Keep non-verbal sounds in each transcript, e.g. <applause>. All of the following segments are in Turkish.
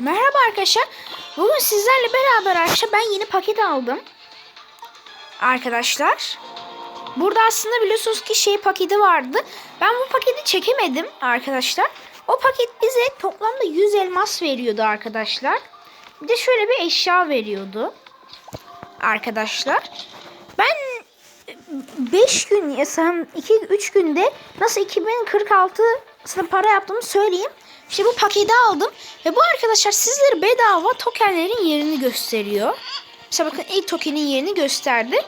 Merhaba arkadaşlar. Bugün sizlerle beraber arkadaşlar ben yeni paket aldım. Arkadaşlar. Burada aslında biliyorsunuz ki şey paketi vardı. Ben bu paketi çekemedim arkadaşlar. O paket bize toplamda 100 elmas veriyordu arkadaşlar. Bir de şöyle bir eşya veriyordu. Arkadaşlar. Ben 5 gün ya sanırım 2-3 günde nasıl 2046 sana para yaptığımı söyleyeyim. İşte bu paketi aldım ve bu arkadaşlar sizlere bedava tokenlerin yerini gösteriyor. Mesela bakın ilk tokenin yerini gösterdi.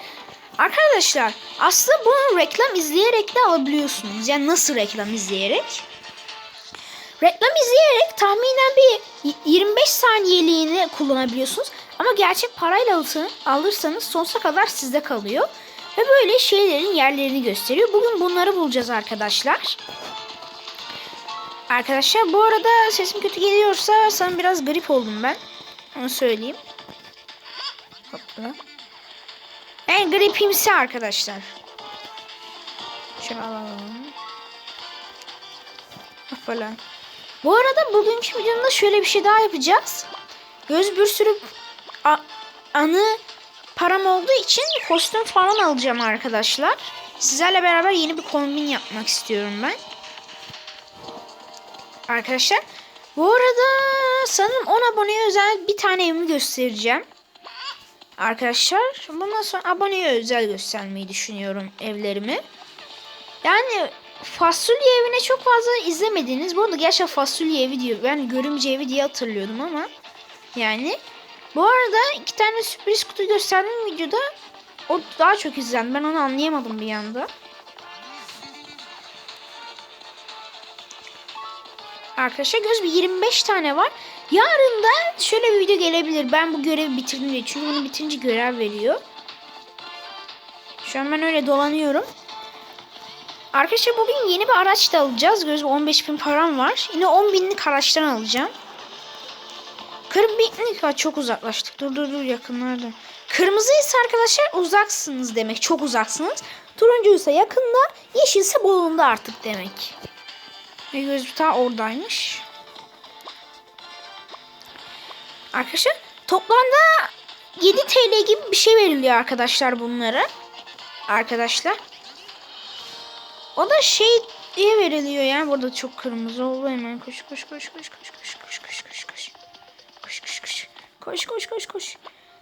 Arkadaşlar aslında bunu reklam izleyerek de alabiliyorsunuz. Yani nasıl reklam izleyerek? Reklam izleyerek tahminen bir 25 saniyeliğini kullanabiliyorsunuz. Ama gerçek parayla alırsanız sonsuza kadar sizde kalıyor. Ve böyle şeylerin yerlerini gösteriyor. Bugün bunları bulacağız arkadaşlar. Arkadaşlar bu arada sesim kötü geliyorsa sanırım biraz grip oldum ben. Onu söyleyeyim. Hopla. Ben gripimsi arkadaşlar. Şöyle alalım. Bu arada bugünkü videomda şöyle bir şey daha yapacağız. Göz bir sürü anı param olduğu için kostüm falan alacağım arkadaşlar. Sizlerle beraber yeni bir kombin yapmak istiyorum ben. Arkadaşlar bu arada sanırım 10 aboneye özel bir tane göstereceğim. Arkadaşlar bundan sonra aboneye özel göstermeyi düşünüyorum evlerimi. Yani fasulye evine çok fazla izlemediniz. Bu arada gerçekten fasulye evi diyor. Ben görümce evi diye hatırlıyordum ama. Yani bu arada iki tane sürpriz kutu gösterdiğim videoda o daha çok izlendi. Ben onu anlayamadım bir anda. Arkadaşlar göz bir 25 tane var. Yarın da şöyle bir video gelebilir. Ben bu görevi bitirdim diye. Çünkü bunu bitirince görev veriyor. Şu an ben öyle dolanıyorum. Arkadaşlar bugün yeni bir araç da alacağız. Göz 15 bin param var. Yine 10 binlik araçtan alacağım. Kırmızı ha, çok uzaklaştık. Dur dur dur yakınlarda. Kırmızı ise arkadaşlar uzaksınız demek. Çok uzaksınız. Turuncu ise yakında. Yeşil ise bolunda artık demek. Ve göz ta oradaymış. Arkadaşlar toplamda 7 TL gibi bir şey veriliyor arkadaşlar bunlara. Arkadaşlar. O da şey diye veriliyor yani. Burada çok kırmızı oldu hemen. Koş koş koş koş koş koş koş koş koş koş. Koş koş koş. Koş koş koş koş.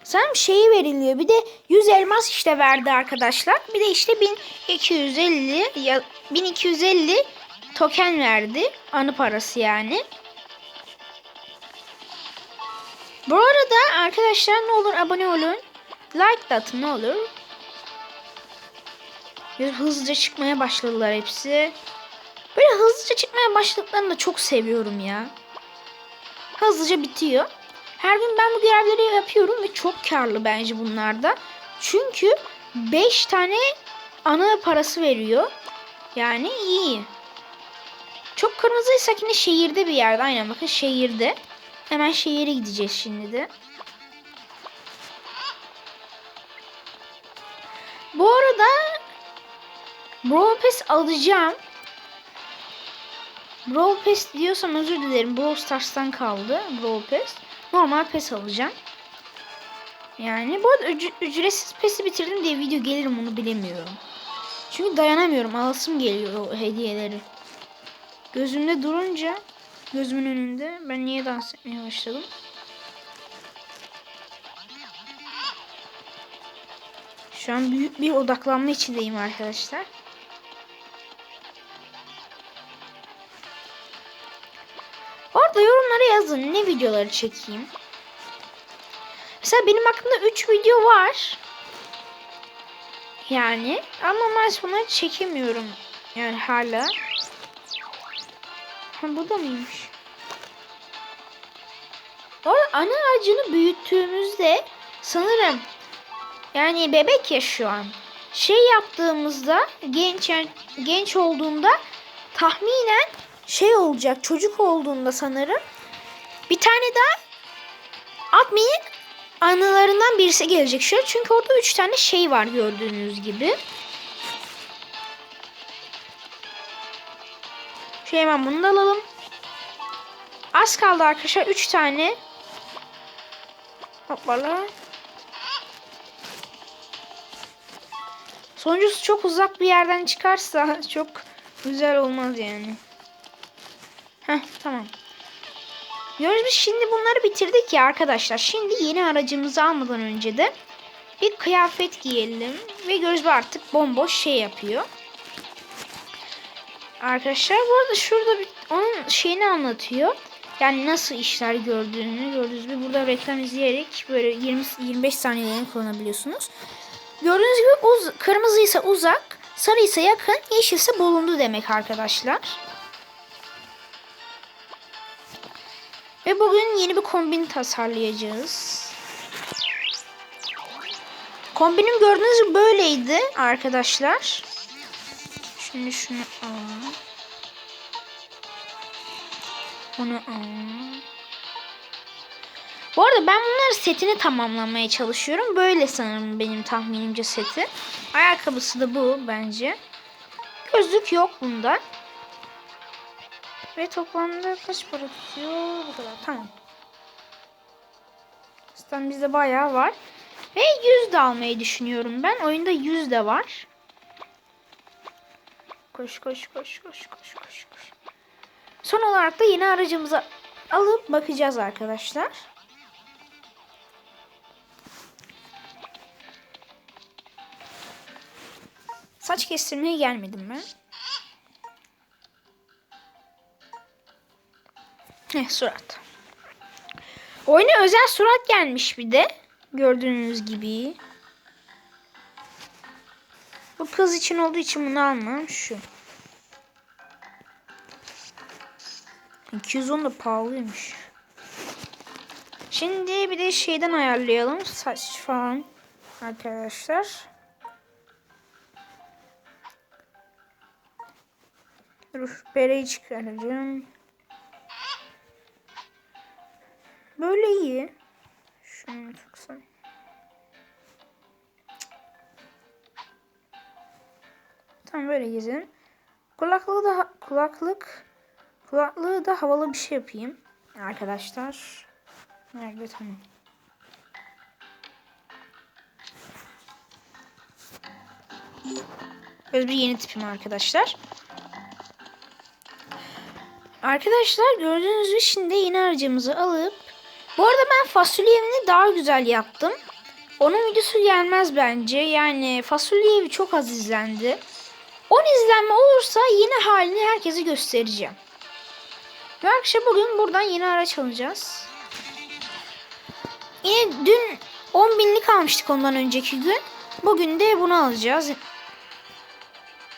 Sanırım şeyi veriliyor. Bir de 100 elmas işte verdi arkadaşlar. Bir de işte 1250 ya 1250 token verdi. Anı parası yani. Bu arada arkadaşlar ne olur abone olun. Like de atın ne olur. Hızlıca çıkmaya başladılar hepsi. Böyle hızlıca çıkmaya başladıklarını da çok seviyorum ya. Hızlıca bitiyor. Her gün ben bu görevleri yapıyorum ve çok karlı bence bunlarda. Çünkü 5 tane ana parası veriyor. Yani iyi. Çok kırmızıysak yine şehirde bir yerde. Aynen bakın şehirde. Hemen şehire gideceğiz şimdi de. Bu arada Brawl Pass alacağım. Brawl Pass diyorsam özür dilerim. Brawl Stars'tan kaldı Brawl Pass. Normal Pass alacağım. Yani bu arada üc- ücretsiz Pass'i bitirdim diye video gelirim onu bilemiyorum. Çünkü dayanamıyorum. Alasım geliyor o hediyeleri. Gözümde durunca gözümün önünde ben niye dans etmeye başladım? Şu an büyük bir odaklanma içindeyim arkadaşlar. Orada yorumlara yazın ne videoları çekeyim. Mesela benim aklımda 3 video var. Yani ama maalesef bunları çekemiyorum. Yani hala. Ha <laughs> bu da mıymış? O ana ağacını büyüttüğümüzde sanırım yani bebek ya şu an. Şey yaptığımızda genç genç olduğunda tahminen şey olacak çocuk olduğunda sanırım bir tane daha admin anılarından birisi gelecek şöyle çünkü orada üç tane şey var gördüğünüz gibi. Şey hemen bunu da alalım. Az kaldı arkadaşlar. 3 tane. Hoppala. Sonuncusu çok uzak bir yerden çıkarsa <laughs> çok güzel olmaz yani. Heh tamam. Gördüğünüz gibi şimdi bunları bitirdik ya arkadaşlar. Şimdi yeni aracımızı almadan önce de bir kıyafet giyelim. Ve göz artık bomboş şey yapıyor. Arkadaşlar bu arada şurada bir, onun şeyini anlatıyor. Yani nasıl işler gördüğünü gördüğünüz gibi burada reklam izleyerek böyle 20 25 saniyelerini kullanabiliyorsunuz. Gördüğünüz gibi uz, kırmızı ise uzak, sarı ise yakın, yeşil ise bulundu demek arkadaşlar. Ve bugün yeni bir kombin tasarlayacağız. Kombinim gördüğünüz gibi böyleydi arkadaşlar. Şimdi şunu alalım. Alalım. Bu arada ben bunları setini tamamlamaya çalışıyorum. Böyle sanırım benim tahminimce seti. Ayakkabısı da bu bence. Gözlük yok bunda. Ve toplamda kaç para tutuyor? Bu kadar. Tamam. Zaten bizde bayağı var. Ve 100 de almayı düşünüyorum ben. Oyunda 100 de var. Koş koş koş koş koş koş koş. Son olarak da yeni aracımızı alıp bakacağız arkadaşlar. Saç kestirmeye gelmedim ben. Heh surat. Oyuna özel surat gelmiş bir de. Gördüğünüz gibi. Bu kız için olduğu için bunu almam. Şu. 210 da pahalıymış. Şimdi bir de şeyden ayarlayalım. Saç falan. Arkadaşlar. Dur bereyi çıkaracağım. Böyle iyi. Şunu taksam. Tamam böyle gezelim. Kulaklığı da kulaklık kulaklığı da havalı bir şey yapayım. Arkadaşlar. Nerede tamam. Böyle bir yeni tipim arkadaşlar. Arkadaşlar gördüğünüz gibi şimdi yeni aracımızı alıp bu arada ben fasulye evini daha güzel yaptım. Onun videosu gelmez bence. Yani fasulye evi çok az izlendi. 10 izlenme olursa yeni halini herkese göstereceğim. Ve arkadaşlar bugün buradan yeni araç alacağız. Yine dün 10 binlik almıştık ondan önceki gün. Bugün de bunu alacağız.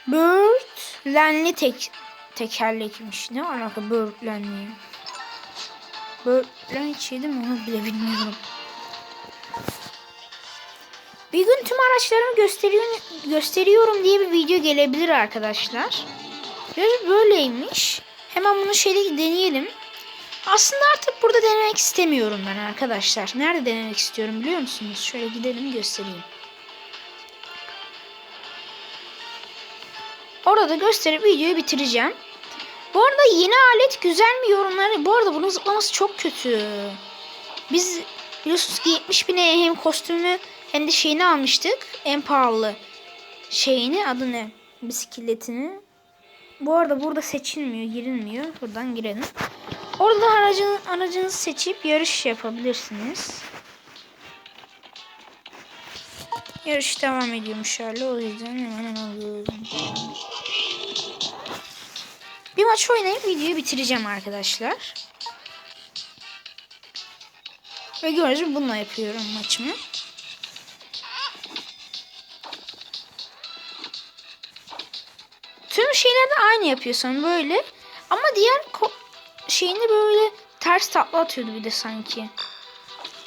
Böğürtlenli tek tekerlekmiş. Ne alaka böğürtlenli? Böğürtlen hiç yedim mi onu bile bilmiyorum. Bir gün tüm araçlarımı gösteriyorum, gösteriyorum diye bir video gelebilir arkadaşlar. Biraz böyleymiş. Hemen bunu şeyde deneyelim. Aslında artık burada denemek istemiyorum ben arkadaşlar. Nerede denemek istiyorum biliyor musunuz? Şöyle gidelim göstereyim. Orada da gösterip videoyu bitireceğim. Bu arada yeni alet güzel mi yorumları? Bu arada bunun zıplaması çok kötü. Biz biliyorsunuz ki 70 bine hem kostümü hem de şeyini almıştık. En pahalı şeyini adı ne? Bisikletini. Bu arada burada seçilmiyor, girilmiyor. Buradan girelim. Orada aracın, aracınızı seçip yarış yapabilirsiniz. Yarış devam ediyormuş hala. O yüzden hemen alıyorum. Bir maç oynayıp videoyu bitireceğim arkadaşlar. Ve gördüğünüz gibi bununla yapıyorum maçımı. Tüm şeylerde aynı yapıyorsan böyle. Ama diğer şeyini böyle ters tatlı atıyordu bir de sanki.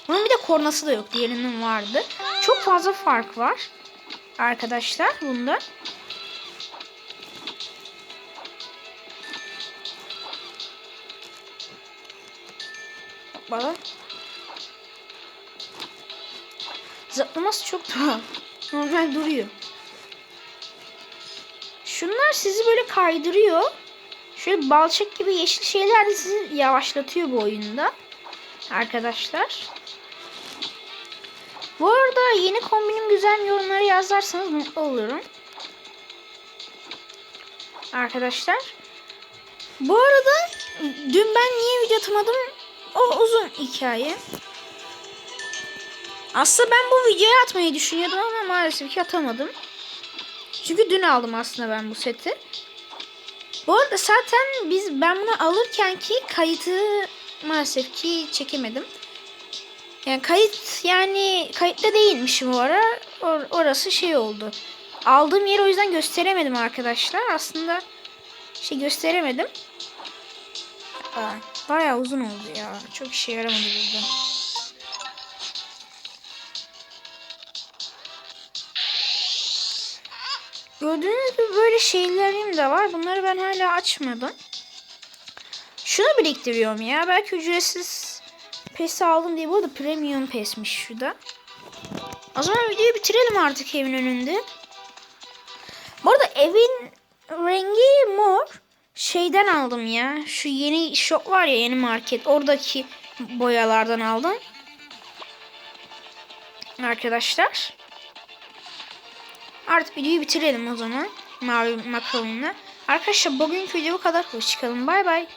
Bunun bir de kornası da yok. Diğerinin vardı. Çok fazla fark var. Arkadaşlar bunda. Bana. Zıplaması çok tuhaf. Normal duruyor. Şunlar sizi böyle kaydırıyor. Şöyle balçık gibi yeşil şeyler de sizi yavaşlatıyor bu oyunda. Arkadaşlar. Bu arada yeni kombinim güzel yorumları yazarsanız mutlu olurum. Arkadaşlar. Bu arada dün ben niye video atamadım? O uzun hikaye. Aslında ben bu videoyu atmayı düşünüyordum ama maalesef ki atamadım. Çünkü dün aldım aslında ben bu seti. Bu arada zaten biz ben bunu alırken ki kayıtı maalesef ki çekemedim. Yani kayıt yani kayıtta değilmişim o ara. Or- orası şey oldu. Aldığım yeri o yüzden gösteremedim arkadaşlar. Aslında şey gösteremedim. Aa, bayağı uzun oldu ya. Çok işe yaramadı burada. Gördüğünüz gibi böyle şeylerim de var. Bunları ben hala açmadım. Şunu biriktiriyorum ya. Belki ücretsiz pes aldım diye. Bu arada premium pesmiş şu da. O zaman videoyu bitirelim artık evin önünde. Bu arada evin rengi mor. Şeyden aldım ya. Şu yeni shop var ya yeni market. Oradaki boyalardan aldım. Arkadaşlar. Artık videoyu bitirelim o zaman. Mavi makaronla. Arkadaşlar bugünkü video bu kadar. Hoşçakalın. Bay bay.